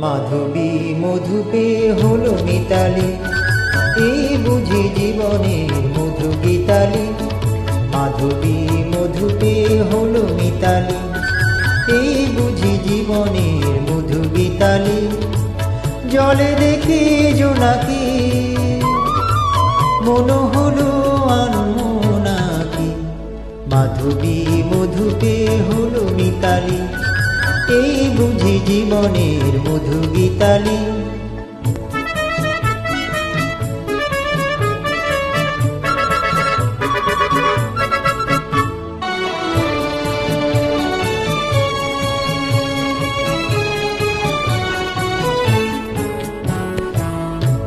মাধবী মধুপে হলো মিতালি। এই বুঝি জীবনের মধু গীতালি। মাধবী মধুপে হলো মিতালি। এই বুঝি জীবনের মধু গীতালি। জলে দেখি জোনাকি মন হলো আনমোনাকি মাধবী মধুপে হলো মিতালি। এই বুঝি জীবনের মধু গীতালি।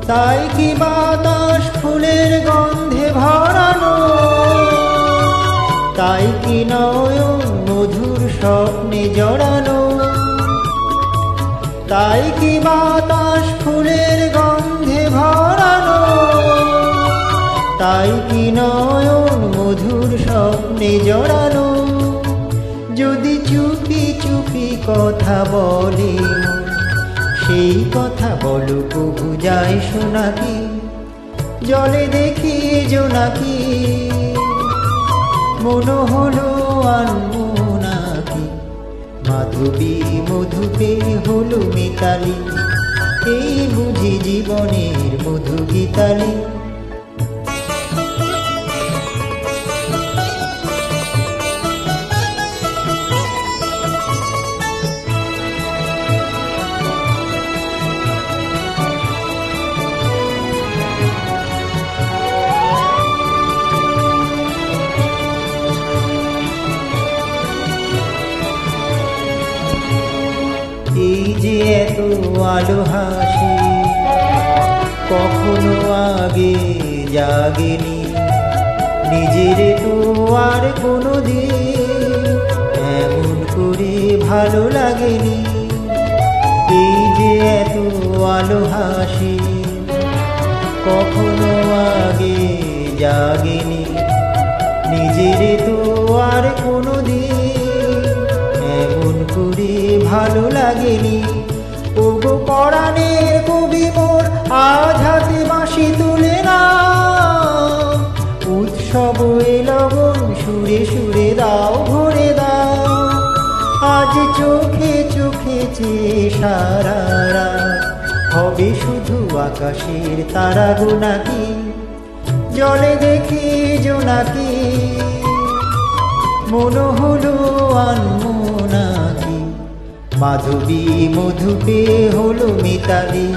তাই কি বাতাস ফুলের গন্ধে ভরানো? তাই কি নয়ন মধুর স্বপ্নে জড়ানো? তাই কি বাতাস ফুলের গন্ধে ভরানো? তাই কি নয়ন মধুর স্বপ্নে জড়ানো? যদি চুপি চুপি কথা বলে, সেই কথা বলো কবু যায় শোনাকি জলে দেখি জোনাকি মন হলো আনমোনাকি মাধবী মধুপে হলো মিতালি। এই বুঝি জীবনের মধু গীতালি যে এত আলো হাসি। কখনো আগে জাগেনি। নিজের তো আর কোনো দিন এমন করে ভালো লাগেনি। এই যে এত আলো হাসি কখনো আগে জাগেনি। নিজের তো আর কোনো দিন এমন করে ভালো লাগেনি। পরাণের কবি মোর আজ হাতে বাঁশি তুলে না। উৎসব লগন সুরে সুরে দাও, ভরে দাও। আজ চোখে চোখে চেয়ে সারারা হবে শুধু আকাশের তারা গোনাকি জলে দেখি জোনাকি মন হলো আনমোনাকি মাধবী মধুপে হলো মিতালি।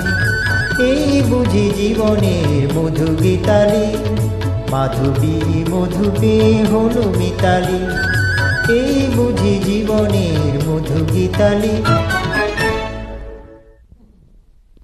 এই বুঝি জীবনের মধু গীতালি মাধবী মধুপে হলো মিতালি। এই বুঝি জীবনের মধু গীতালি